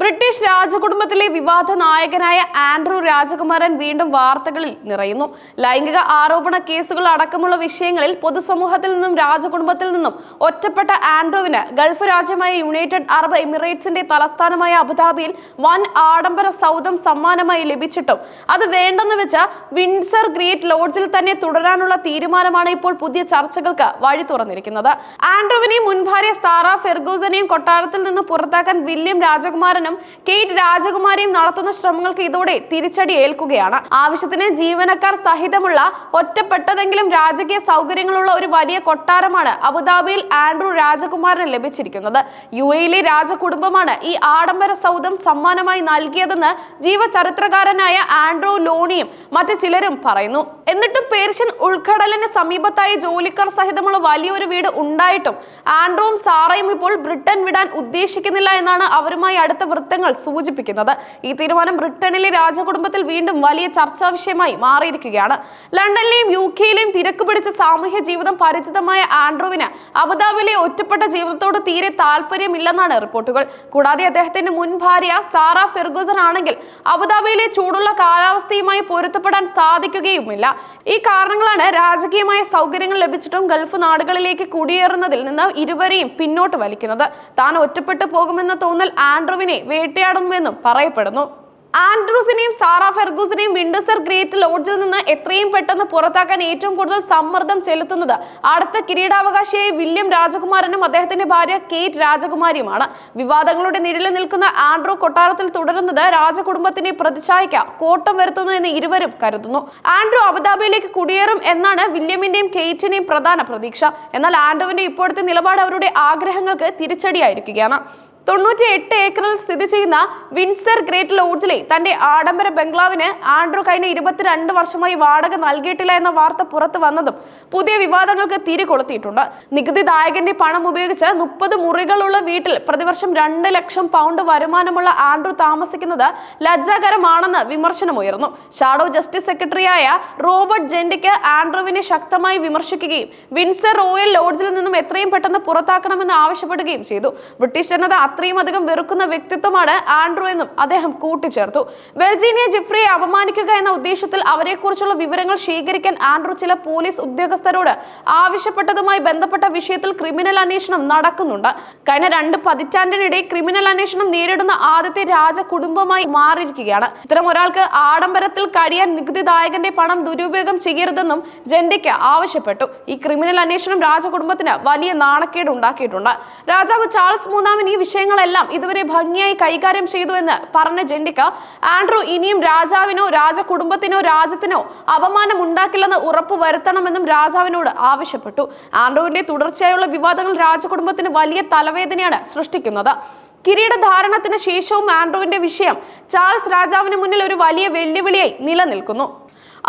British രാജകുടുംബത്തിലെ വിവാദ നായകനായ ആൻഡ്രൂ രാജകുമാരൻ വീണ്ടും വാർത്തകളിൽ നിറയുന്നു. ലൈംഗിക ആരോപണ കേസുകൾ അടക്കമുള്ള വിഷയങ്ങളിൽ പൊതുസമൂഹത്തിൽ നിന്നും രാജകുടുംബത്തിൽ നിന്നും ഒറ്റപ്പെട്ട ആൻഡ്രൂവിന് ഗൾഫ് രാജ്യമായ യുണൈറ്റഡ് അറബ് എമിറേറ്റ്സിന്റെ തലസ്ഥാനമായ അബുദാബിയിൽ വൻ ആഡംബര സൗദം സമ്മാനമായി ലഭിച്ചിട്ടും അത് വേണ്ടെന്ന് വെച്ച വിൻസർ ഗ്രേറ്റ് ലോഡ്ജിൽ തന്നെ തുടരാനുള്ള തീരുമാനമാണ് ഇപ്പോൾ പുതിയ ചർച്ചകൾക്ക് വഴി തുറന്നിരിക്കുന്നത്. ആൻഡ്രൂവിനെയും മുൻ ഭാര്യ ഫെർഗൂസനെയും കൊട്ടാരത്തിൽ നിന്ന് പുറത്താക്കാൻ വില്യം രാജകുമാരനും കെയ്റ്റ് രാജകുമാരിയും നടത്തുന്ന ശ്രമങ്ങൾക്ക് ഇതോടെ തിരിച്ചടി ഏൽക്കുകയാണ്. ആവശ്യത്തിന് ജീവനക്കാർ സഹിതമുള്ള ഒറ്റപ്പെട്ടതെങ്കിലും രാജകീയ സൗകര്യങ്ങളുള്ള ഒരു വലിയ കൊട്ടാരമാണ് അബുദാബിയിൽ ആൻഡ്രൂ രാജകുമാരന് ലഭിച്ചിരിക്കുന്നത്. യു എയിലെ രാജകുടുംബമാണ് ഈ ആഡംബര സൗദം സമ്മാനമായി നൽകിയതെന്ന് ജീവചരിത്രകാരനായ ആൻഡ്രൂ ലോണിയും മറ്റു ചിലരും പറയുന്നു. എന്നിട്ടും പേർഷ്യൻ ഉൾക്കടലിന് സമീപത്തായി ജോലിക്കാർ സഹിതമുള്ള വലിയൊരു വീട് ഉണ്ടായിട്ടും ആൻഡ്രൂവും സാറയും ഇപ്പോൾ ബ്രിട്ടൻ വിടാൻ ഉദ്ദേശിക്കുന്നില്ല എന്നാണ് അവരുമായി അടുത്ത വൃത്തങ്ങൾ സൂചിപ്പിക്കുന്നത്. ഈ തീരുമാനം ബ്രിട്ടനിലെ രാജകുടുംബത്തിൽ വീണ്ടും വലിയ ചർച്ചാ വിഷയമായി മാറിയിരിക്കുകയാണ്. ലണ്ടനിലെയും യു കെയിലെയും തിരക്ക് പിടിച്ച സാമൂഹ്യ ജീവിതം പരിചിതമായ ആൻഡ്രൂവിന് അബുദാബിയിലെ ഒറ്റപ്പെട്ട ജീവിതത്തോട് തീരെ താല്പര്യമില്ലെന്നാണ് റിപ്പോർട്ടുകൾ. കൂടാതെ അദ്ദേഹത്തിന്റെ മുൻ ഭാര്യ സാറ ഫെർഗൂസൺ ആണെങ്കിൽ അബുദാബിയിലെ ചൂടുള്ള കാലാവസ്ഥയുമായി പൊരുത്തപ്പെടാൻ സാധിക്കുകയുമില്ല. ഈ കാരണങ്ങളാണ് രാജകീയമായ സൗകര്യങ്ങൾ ലഭിച്ചിട്ടും ഗൾഫ് നാടുകളിലേക്ക് കുടിയേറുന്നതിൽ നിന്ന് ഇരുവരെയും പിന്നോട്ട് വലിക്കുന്നത്. താൻ ഒറ്റപ്പെട്ടു പോകുമെന്ന തോന്നൽ ആൻഡ്രൂവിനെ വേട്ടയാടുന്നുവെന്നും പറയപ്പെടുന്നു. ആൻഡ്രൂസിനെയും സാറ ഫെർഗൂസിനെയും വിൻഡസർ ഗ്രേറ്റ് ലോഡ്ജിൽ നിന്ന് എത്രയും പെട്ടെന്ന് പുറത്താക്കാൻ ഏറ്റവും കൂടുതൽ സമ്മർദ്ദം ചെലുത്തുന്നത് അടുത്ത കിരീടാവകാശിയായി വില്യം രാജകുമാരനും അദ്ദേഹത്തിന്റെ ഭാര്യ കേറ്റ് രാജകുമാരിയുമാണ്. വിവാദങ്ങളുടെ നിഴലിൽ നിൽക്കുന്ന ആൻഡ്രൂ കൊട്ടാരത്തിൽ തുടരുന്നത് രാജകുടുംബത്തിന്റെ പ്രതിച്ഛായയ്ക്ക് കോട്ടം വരുത്തുന്നു എന്ന് ഇരുവരും കരുതുന്നു. ആൻഡ്രൂ അബുദാബിയിലേക്ക് കുടിയേറും എന്നാണ് വില്യമിന്റെയും കേറ്റിന്റെയും പ്രധാന പ്രതീക്ഷ. എന്നാൽ ആൻഡ്രൂവിന്റെ ഇപ്പോഴത്തെ നിലപാട് അവരുടെ ആഗ്രഹങ്ങൾക്ക് തിരിച്ചടിയായിരിക്കുകയാണ്. തൊണ്ണൂറ്റി എട്ട് ഏക്കറിൽ സ്ഥിതി ചെയ്യുന്ന വിൻസർ ഗ്രേറ്റ് ലോഡ്ജിലെ തന്റെ ആഡംബര ബംഗ്ലാവിന് ആൻഡ്രൂ കഴിഞ്ഞ ഇരുപത്തിരണ്ട് വർഷമായി വാടക നൽകിയിട്ടില്ല എന്ന വാർത്ത പുറത്തു വന്നതും പുതിയ വിവാദങ്ങൾക്ക് തിരി കൊളുത്തിയിട്ടുണ്ട്. നികുതിദായകന്റെ പണം ഉപയോഗിച്ച് മുപ്പത് മുറികളുള്ള വീട്ടിൽ പ്രതിവർഷം രണ്ട് ലക്ഷം പൗണ്ട് വരുമാനമുള്ള ആൻഡ്രൂ താമസിക്കുന്നത് ലജ്ജാകരമാണെന്ന് വിമർശനമുയർന്നു. ഷാഡോ ജസ്റ്റിസ് സെക്രട്ടറിയായ റോബർട്ട് ജെൻഡിക്ക് ആൻഡ്രൂവിനെ ശക്തമായി വിമർശിക്കുകയും വിൻസർ റോയൽ ലോഡ്ജിൽ നിന്നും എത്രയും പെട്ടെന്ന് പുറത്താക്കണമെന്ന് ആവശ്യപ്പെടുകയും ചെയ്തു. ബ്രിട്ടീഷ് ജനത അത്രയും അധികം വെറുക്കുന്ന വ്യക്തിത്വമാണ് ആൻഡ്രൂ എന്നും അദ്ദേഹം കൂട്ടിച്ചേർത്തു. വെർജീനിയ ജിഫ്രിയെ അപമാനിക്കുക എന്ന ഉദ്ദേശത്തിൽ അവരെക്കുറിച്ചുള്ള വിവരങ്ങൾ ശേഖരിക്കാൻ ആൻഡ്രൂ ചില പോലീസ് ഉദ്യോഗസ്ഥരോട് ആവശ്യപ്പെട്ടതുമായി ബന്ധപ്പെട്ട വിഷയത്തിൽ ക്രിമിനൽ അന്വേഷണം നടക്കുന്നുണ്ട്. കഴിഞ്ഞ രണ്ട് പതിറ്റാണ്ടിനിടെ ക്രിമിനൽ അന്വേഷണം നേരിടുന്ന ആദ്യത്തെ രാജ കുടുംബമായി മാറിയിരിക്കുകയാണ്. ഇത്തരം ഒരാൾക്ക് ആഡംബരത്തിൽ കഴിയാൻ നികുതിദായകന്റെ പണം ദുരുപയോഗം ചെയ്യരുതെന്നും ജെൻഡിക്ക് ആവശ്യപ്പെട്ടു. ഈ ക്രിമിനൽ അന്വേഷണം രാജകുടുംബത്തിന് വലിയ നാണക്കേട് ഉണ്ടാക്കിയിട്ടുണ്ട് രാജാവ് ചാൾസ് മൂന്നാമൻ ഈ വിഷയങ്ങളെല്ലാം ഇതുവരെ ഭംഗിയായി കൈകാര്യം ചെയ്തു എന്ന് പറഞ്ഞ ജെൻഡിക്ക ആൻഡ്രൂ ഇനിയും രാജാവിനോ രാജകുടുംബത്തിനോ രാജ്യത്തിനോ അപമാനം ഉണ്ടാക്കില്ലെന്ന് ഉറപ്പ് വരുത്തണമെന്നും രാജാവിനോട് ആവശ്യപ്പെട്ടു. ആൻഡ്രൂവിന്റെ തുടർച്ചയായുള്ള വിവാദങ്ങൾ രാജകുടുംബത്തിന് വലിയ തലവേദനയാണ് സൃഷ്ടിക്കുന്നത്. കിരീടധാരണത്തിന് ശേഷവും ആൻഡ്രൂവിന്റെ വിഷയം ചാൾസ് രാജാവിന് മുന്നിൽ ഒരു വലിയ വെല്ലുവിളിയായി നിലനിൽക്കുന്നു.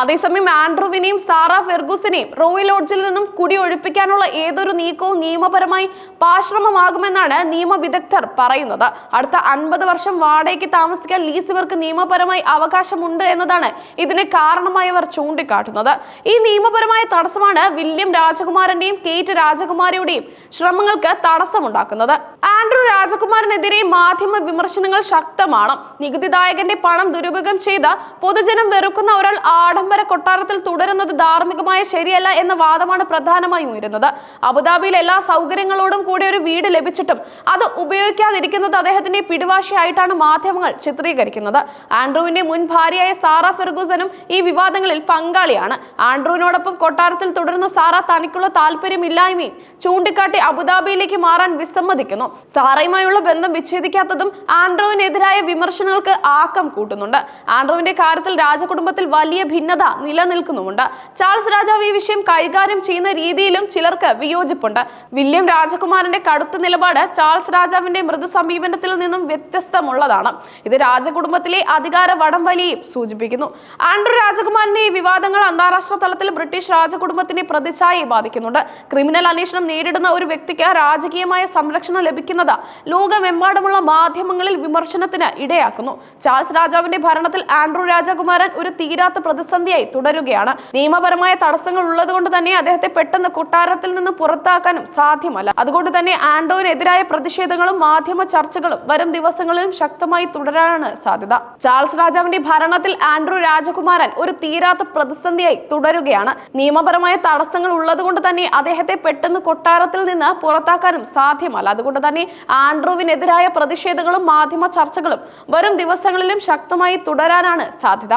അതേസമയം ആൻഡ്രൂവിനെയും സാറ ഫെർഗൂസിനെയും റോയൽ ലോഡ്ജിൽ നിന്നും കുടിയൊഴിപ്പിക്കാനുള്ള ഏതൊരു നീക്കവും നിയമപരമായി പാശ്രമമാകുമെന്നാണ് നിയമവിദഗ്ധർ പറയുന്നത്. അടുത്ത അൻപത് വർഷം വാടകയ്ക്ക് താമസിക്കാൻ ലീസ് ഇവർക്ക് നിയമപരമായി അവകാശമുണ്ട് എന്നതാണ് ഇതിന് കാരണമായി അവർ ചൂണ്ടിക്കാട്ടുന്നത്. ഈ നിയമപരമായ തടസ്സമാണ് വില്യം രാജകുമാരന്റെയും കേറ്റ് രാജകുമാരിയുടെയും ശ്രമങ്ങൾക്ക് തടസ്സമുണ്ടാക്കുന്നത്. ആൻഡ്രൂ രാജകുമാരനെതിരെ മാധ്യമ വിമർശനങ്ങൾ ശക്തമാണ്. നികുതിദായകന്റെ പണം ദുരുപയോഗം ചെയ്ത് പൊതുജനം വെറുക്കുന്ന ഒരാൾ ആഡംബര കൊട്ടാരത്തിൽ തുടരുന്നത് ധാർമ്മികമായ ശരിയല്ല എന്ന വാദമാണ് പ്രധാനമായും ഉയരുന്നത്. അബുദാബിയിൽ എല്ലാ സൗകര്യങ്ങളോടും കൂടി ഒരു വീട് ലഭിച്ചിട്ടും അത് ഉപയോഗിക്കാതിരിക്കുന്നത് അദ്ദേഹത്തിന്റെ പിടിവാശിയായിട്ടാണ് മാധ്യമങ്ങൾ ചിത്രീകരിക്കുന്നത്. ആൻഡ്രൂവിന്റെ മുൻ ഭാര്യയായ സാറ ഫെർഗൂസനും ഈ വിവാദങ്ങളിൽ പങ്കാളിയാണ്. ആൻഡ്രൂവിനോടൊപ്പം കൊട്ടാരത്തിൽ തുടരുന്ന സാറ തനിക്കുള്ള താല്പര്യമില്ലായ്മയും ചൂണ്ടിക്കാട്ടി അബുദാബിയിലേക്ക് മാറാൻ വിസമ്മതിക്കുന്നു. സാറയുമായുള്ള ബന്ധം വിച്ഛേദിക്കാത്തതും ആൻഡ്രൂവിനെതിരായ വിമർശനങ്ങൾക്ക് ആക്കം കൂട്ടുന്നുണ്ട്. ആൻഡ്രൂവിന്റെ കാര്യത്തിൽ രാജകുടുംബത്തിൽ വലിയ ഭിന്നത നിലനിൽക്കുന്നുമുണ്ട്. ചാൾസ് രാജാവ് ഈ വിഷയം കൈകാര്യം ചെയ്യുന്ന രീതിയിലും ചിലർക്ക് വിയോജിപ്പുണ്ട്. വില്യം രാജകുമാരന്റെ കടുത്ത നിലപാട് ചാൾസ് രാജാവിന്റെ മൃദു സമീപനത്തിൽ നിന്നും വ്യത്യസ്തമുള്ളതാണ്. ഇത് രാജകുടുംബത്തിലെ അധികാര വടംവലിയും സൂചിപ്പിക്കുന്നു. ആൻഡ്രു രാജകുമാരന്റെ ഈ വിവാദങ്ങൾ അന്താരാഷ്ട്ര തലത്തിൽ ബ്രിട്ടീഷ് രാജകുടുംബത്തിന്റെ പ്രതിച്ഛായയെ ബാധിക്കുന്നുണ്ട്. ക്രിമിനൽ അന്വേഷണം നേരിടുന്ന ഒരു വ്യക്തിക്ക് രാജകീയമായ സംരക്ഷണം ലഭിക്കുന്നത് ലോകമെമ്പാടുമുള്ള മാധ്യമങ്ങളിൽ വിമർശനത്തിന് ഇടയാക്കുന്നു. ചാൾസ് രാജാവിന്റെ ഭരണത്തിൽ ആൻഡ്രു രാജകുമാരൻ ഒരു തീരാത്ത പ്രതിസന്ധി പ്രതിസന്ധിയായി തുടരുകയാണ്. നിയമപരമായ തടസ്സങ്ങൾ ഉള്ളതുകൊണ്ട് തന്നെ അദ്ദേഹത്തെ പെട്ടെന്ന് കൊട്ടാരത്തിൽ നിന്ന് പുറത്താക്കാനും സാധ്യമല്ല. അതുകൊണ്ട് തന്നെ ആൻഡ്രോവിനെതിരായ പ്രതിഷേധങ്ങളും മാധ്യമ ചർച്ചകളും വരും ദിവസങ്ങളിലും ശക്തമായി തുടരാനാണ് സാധ്യത. ചാൾസ് രാജാവിന്റെ ഭരണത്തിൽ ആൻഡ്രൂ രാജകുമാരൻ ഒരു തീരാത്ത പ്രതിസന്ധിയായി തുടരുകയാണ്. നിയമപരമായ തടസ്സങ്ങൾ ഉള്ളതുകൊണ്ട് തന്നെ അദ്ദേഹത്തെ പെട്ടെന്ന് കൊട്ടാരത്തിൽ നിന്ന് പുറത്താക്കാനും സാധ്യമല്ല. അതുകൊണ്ട് തന്നെ ആൻഡ്രൂവിനെതിരായ പ്രതിഷേധങ്ങളും മാധ്യമ ചർച്ചകളും വരും ദിവസങ്ങളിലും ശക്തമായി തുടരാനാണ് സാധ്യത.